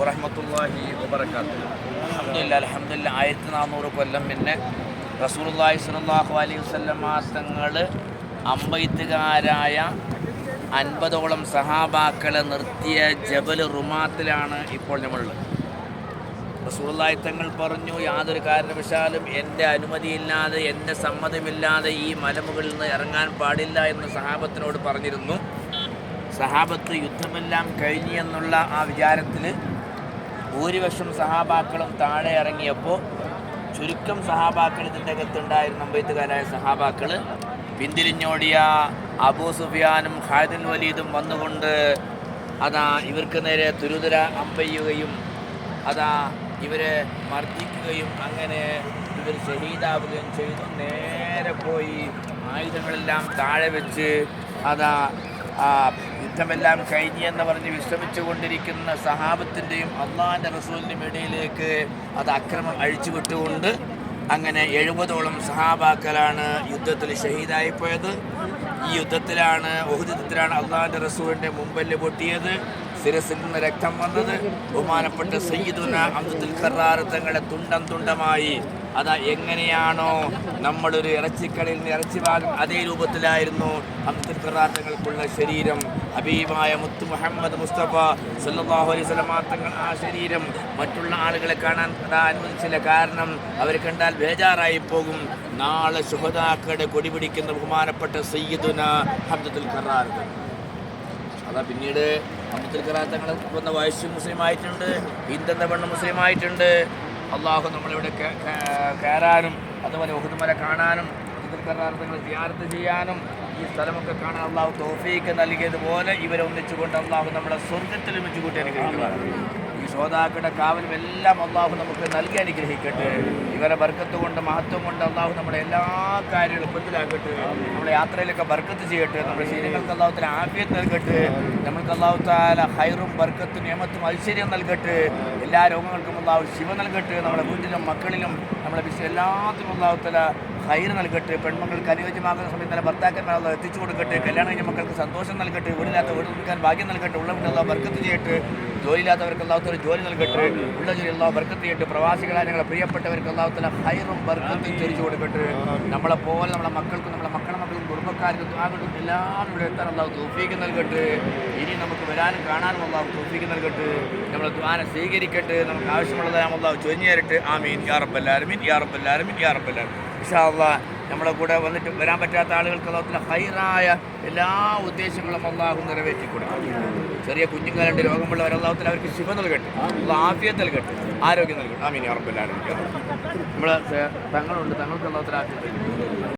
വറഹമത്തല്ലാഹി വബർക്കാത്തു അലഹമില്ല അലഹമില്ല ആയിരത്തി നാനൂറ് കൊല്ലം പിന്നെ റസൂലുള്ളാഹി സ്വല്ലല്ലാഹു അലൈഹി വസല്ലമ തങ്ങൾ അമ്പയത്തുകാരായ അൻപതോളം സഹാബാക്കളെ നിർത്തിയ ജബൽ റുമാത്തിലാണ് ഇപ്പോൾ നമ്മളുള്ളത്. റസൂലുള്ളാഹി തങ്ങൾ പറഞ്ഞു യാതൊരു കാരണവശാലും എന്റെ അനുമതിയില്ലാതെ എന്റെ സമ്മതമില്ലാതെ ഈ മലമുകളിൽ നിന്ന് ഇറങ്ങാൻ പാടില്ല എന്ന് സഹാബത്തിനോട് പറഞ്ഞിരുന്നു. സഹാബത്ത് യുദ്ധമെല്ലാം കഴിഞ്ഞു എന്നുള്ള ആ വിചാരത്തിൽ ഭൂരിപക്ഷം സഹാബാക്കളും താഴെ ഇറങ്ങിയപ്പോൾ ചുരുക്കം സഹാബാക്കൾ ഇതിന്റെ അകത്തുണ്ടായിരുന്ന അമ്പയത്തുകാരായ സഹാബാക്കൾ പിന്തിരിഞ്ഞോടിയ അബൂ സുഫിയാനും ഖാദിൻ വലീദും വന്നുകൊണ്ട് അതാ ഇവർക്ക് നേരെ തുരുതുര അമ്പയ്യുകയും അതാ ഇവരെ മർദ്ദിക്കുകയും അങ്ങനെ ഇവർ ഷഹീദാവുകയും ചെയ്തു. നേരെ പോയി ആയുധങ്ങളെല്ലാം താഴെ വെച്ച് അതാ യുദ്ധമെല്ലാം കഴിഞ്ഞു എന്ന് പറഞ്ഞ് വിശ്രമിച്ചു കൊണ്ടിരിക്കുന്ന സഹാബത്തിന്റെയും അള്ളാഹിന്റെ റസൂലിന്റെയും ഇടയിലേക്ക് അത് അക്രമം അഴിച്ചുവിട്ടുകൊണ്ട് അങ്ങനെ എഴുപതോളം സഹാബാക്കളാണ് യുദ്ധത്തിൽ ഷഹീദായി പോയത് ഈ യുദ്ധത്തിലാണ് യുദ്ധത്തിലാണ് അള്ളാഹിന്റെ റസൂലിന്റെ മുമ്പൽ പൊട്ടിയത്. ശിരസിൽ നിന്ന് രക്തം വന്നത്. ബഹുമാനപ്പെട്ട സയ്യിദുന അബ്ദുൽ ഖറാർ തങ്ങളുടെ തുണ്ടം തുണ്ടമായി അതാ എങ്ങനെയാണോ നമ്മളൊരു ഇറച്ചിക്കടയിൽ നിന്ന് ഇറച്ചി വാങ്ങും. അതേ രൂപത്തിലായിരുന്നു അബ്ദുൽ ശരീരം. ഹബീബായ മുത്തു മുഹമ്മദ് മുസ്തഫ സല്ലല്ലാഹു അലൈഹി വസല്ലമ തങ്ങൾ ആ ശരീരം മറ്റുള്ള ആളുകളെ കാണാൻ അനുവദിച്ചില്ല. കാരണം അവർ കണ്ടാൽ ബേജാറായി പോകും. നാളെ ശുഹദാക്കളുടെ കൊടി പിടിക്കുന്ന ബഹുമാനപ്പെട്ട സയ്യിദുന അബ്ദുൽ ഖറാർ അതാ പിന്നീട് അബ്ദുൽ ഖറാർ തങ്ങൾ വന്ന വയസ്സ് മുസ്ലിം ആയിട്ടുണ്ട് പെണ്ണ് മുസ്ലിം ആയിട്ടുണ്ട് അള്ളാഹു നമ്മളിവിടെ കയറാനും അതുപോലെ ഉഹുദ്മല കാണാനും അബ്ദുൽ ധ്യാനത്ത് ചെയ്യാനും ഈ സ്ഥലമൊക്കെ കാണാൻ അള്ളാഹു തോഫീക്ക് നൽകിയതുപോലെ ഇവരെ ഒന്നിച്ചുകൊണ്ട് അള്ളാഹു നമ്മളെ സ്വന്തത്തിൽ വെച്ച് കൂട്ടി അനുഗ്രഹിക്കുവാണ് ഈ ശ്രോതാക്കളുടെ കാവലും എല്ലാം അള്ളാഹു നമുക്ക് നൽകി അനുഗ്രഹിക്കട്ടെ. ഇവരെ ബർക്കത്ത് കൊണ്ട് മഹത്വം കൊണ്ട് അള്ളാഹു നമ്മുടെ എല്ലാ കാര്യങ്ങളും എളുപ്പത്തിലാക്കട്ടെ നമ്മുടെ യാത്രയിലൊക്കെ ബർക്കത്ത് ചെയ്യട്ടെ. നമ്മുടെ ശരീരങ്ങൾക്ക് അള്ളാഹുത്തിന് ആഫിയത്ത് നൽകട്ടെ. നമ്മൾക്ക് അള്ളാഹുത്താല ഹൈറും ബർക്കത്തും നിയമത്തും ഐശ്വര്യം നൽകട്ടെ. എല്ലാ രോഗങ്ങൾക്കും അള്ളാഹു ശിവ നൽകട്ടെ. നമ്മുടെ വീട്ടിലും മക്കളിലും നമ്മുടെ വിശ്വ എല്ലാത്തിനും അള്ളാഹുത്തല ഹൈർ നൽകട്ടെ. പെൺമക്കൾക്ക് അനുയോജ്യമാകുന്ന സമയത്ത് തന്നെ ഭർത്താക്കന്മാർ എത്തിച്ചു കൊടുക്കട്ടെ. കല്യാണ കഴിഞ്ഞ മക്കൾക്ക് സന്തോഷം നൽകട്ടെ. വീടില്ലാത്ത വീട് കൊടുക്കാൻ ഭാഗ്യം നൽകട്ടെ. ഉള്ള വീട്ടിൽ ബർക്കത്ത് ചെയ്യട്ടെ. ജോലിയില്ലാത്തവർക്ക് അള്ളാഹുത്തൊരു ജോലി നൽകട്ടെ. ഉള്ള ജോലി അള്ളാഹു ബർക്കത്ത് ചെയ്യട്ടെ പ്രവാസികളായ ഞങ്ങളെ പ്രിയപ്പെട്ടവർക്ക് അള്ളാഹുത്തല ഹൈറും ബർക്കത്തും ചൊരിച്ചു കൊടുക്കട്ടെ. നമ്മളെ പോലെ നമ്മളെ മക്കൾക്കും നമ്മളെ മക്കളെ മക്കൾക്കും കുടുംബക്കാർക്കും ആകട്ടും എല്ലാം ഇവിടെ എത്താൻ അള്ളാഹു തോഫീക്ക് നൽകട്ടെ. ഇനി നമുക്ക് വരാനും കാണാനും അള്ളാഹു തോഫീക്ക് നൽകട്ടെ. നമ്മളെ ദ്വാന സ്വീകരിക്കട്ടെ. നമുക്ക് ആവശ്യമുള്ളതായ അള്ളാഹു ആ മീൻ ആമീൻ. യാ യാറപ്പല്ലാരും യാ യാറപ്പല്ലാരും യാ റബ്ബല്ലാലമീൻ ഇൻഷാ അള്ളാഹ് നമ്മളെ കൂടെ വന്നിട്ട് വരാൻ പറ്റാത്ത ആളുകൾക്ക് അള്ളാഹുത്തിലെ ഹൈറായ എല്ലാ ഉദ്ദേശങ്ങളും അള്ളാഹു നിറവേറ്റി കൊടുക്കും ചെറിയ കുഞ്ഞുങ്ങളുണ്ട് രോഗമുള്ളവർ അള്ളാഹുത്തിൽ അവർക്ക് ശിവ നൽകട്ടെ ആഫിയത്ത് നൽകട്ടെ ആരോഗ്യം നൽകട്ടെ. ആ ആമീൻ അറബല്ലാലും നമ്മൾ തങ്ങളുണ്ട് തങ്ങൾക്ക് അള്ളാഹുത്തിൽ ആഫിയത്ത്